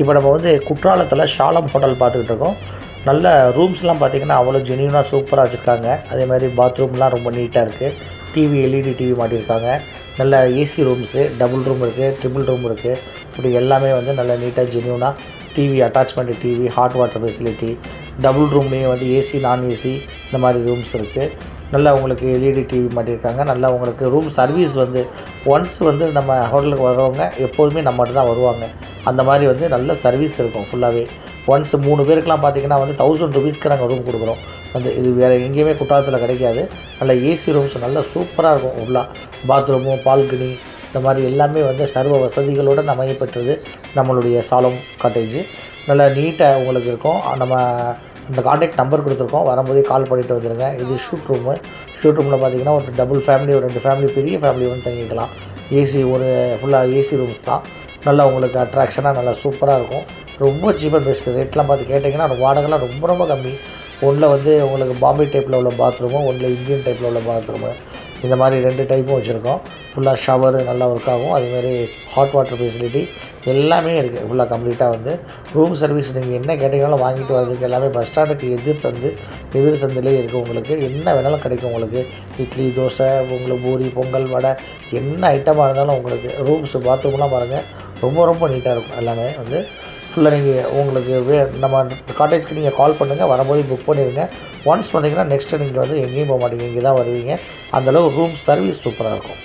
இப்போ நம்ம வந்து குற்றாலத்தில் ஷாலம் ஹோட்டல் பார்த்துக்கிட்டு இருக்கோம். நல்ல ரூம்ஸ்லாம் பார்த்திங்கன்னா அவ்வளோ ஜெனியூனாக சூப்பராக வச்சுருக்காங்க. அதே மாதிரி பாத்ரூம்லாம் ரொம்ப நீட்டாக இருக்குது டிவி எல்இடி டிவி மாட்டியிருக்காங்க. நல்ல ஏசி ரூம்ஸு டபுள் ரூம் இருக்குது ட்ரிபிள் ரூம் இருக்குது இப்படி எல்லாமே வந்து நல்ல நீட்டாக ஜென்யூனாக TV attachment TV hot water facility double ரூம்லேயும் வந்து ஏசி நான் ஏசி இந்த மாதிரி ரூம்ஸ் இருக்குது நல்லா உங்களுக்கு எல்இடி டிவி மாட்டியிருக்காங்க நல்லா உங்களுக்கு ரூம் சர்வீஸ் வந்து ஒன்ஸ் வந்து நம்ம ஹோட்டலுக்கு வரவங்க எப்போதுமே நம்மகிட்ட தான் வருவாங்க. அந்த மாதிரி வந்து நல்ல சர்வீஸ் இருக்கும் ஃபுல்லாகவே ஒன்ஸ் மூணு பேருக்குலாம் பார்த்தீங்கன்னா வந்து தௌசண்ட் ருபீஸ்க்கு நாங்கள் ரூம் கொடுக்குறோம். அந்த இது வேறு எங்கேயுமே குற்றாலத்தில் கிடைக்காது. நல்ல ஏசி ரூம்ஸ் நல்லா சூப்பராக இருக்கும் ஃபுல்லாக பாத்ரூமு பால்கனி இந்த மாதிரி எல்லாமே வந்து சர்வ வசதிகளோடு அமையப்பெற்றது நம்மளுடைய சாலம் காட்டேஜ் நல்லா நீட்டாக உங்களுக்கு இருக்கும். நம்ம இந்த காண்டாக்ட் நம்பர் கொடுத்துருக்கோம். வரும்போதே கால் பண்ணிட்டு வந்துடுங்க இது ஷூட் ரூமு ஷூட் ரூமில் பார்த்தீங்கன்னா ஒரு டபுள் ஃபேமிலி ஒரு ரெண்டு ஃபேமிலி பெரிய ஃபேமிலி வந்து தங்கிக்கலாம். ஏசி ஒரு ஃபுல்லாக ஏசி ரூம்ஸ் தான். நல்லா உங்களுக்கு அட்ராக்ஷனாக நல்லா சூப்பராக இருக்கும். ரொம்ப சீப்பாக பெஸ்ட் ரேட்லாம் பார்த்து கேட்டிங்கன்னா அந்த வாடகைலாம் ரொம்ப ரொம்ப கம்மி. ஒன்றில் வந்து உங்களுக்கு பாம்பே டைப்பில் உள்ள பாத்ரூமும் ஒன்றில் இந்தியன் டைப்பில் உள்ள பாத்ரூமு இந்த மாதிரி ரெண்டு டைப்பும் வச்சுருக்கோம். ஃபுல்லாக ஷவரு நல்லா ஒர்க் ஆகும். அதேமாதிரி ஹாட் வாட்டர் ஃபெசிலிட்டி எல்லாமே இருக்குது ஃபுல்லாக கம்ப்ளீட்டாக வந்து ரூம் சர்வீஸ் நீங்கள் என்ன கேட்டிங்கனாலும் வாங்கிட்டு வரதுக்கு எல்லாமே பஸ் ஸ்டாண்டுக்கு எதிர் சந்து எதிர் சந்திலே இருக்குது உங்களுக்கு. என்ன வேணாலும் கிடைக்கும் உங்களுக்கு. இட்லி தோசை உங்களுக்கு பூரி பொங்கல் வடை என்ன ஐட்டமாக இருந்தாலும் உங்களுக்கு. ரூம்ஸ் பாத்ரூம்லாம் பாருங்கள் ரொம்ப ரொம்ப நீட்டாக இருக்கும். எல்லாமே வந்து ஃபுல்லாக நீங்கள் உங்களுக்கு வே நம்ம காட்டேஜ்க்கு நீங்கள் கால் பண்ணுங்கள் வரும்போது புக் பண்ணிடுங்க ஒன்ஸ் வந்தீங்கன்னா நெக்ஸ்ட்டு நீங்கள் வந்து எங்கேயும் போக மாட்டீங்க. இங்கே தான் வருவீங்க அந்தளவு ரூம் சர்வீஸ் சூப்பராக இருக்கும்.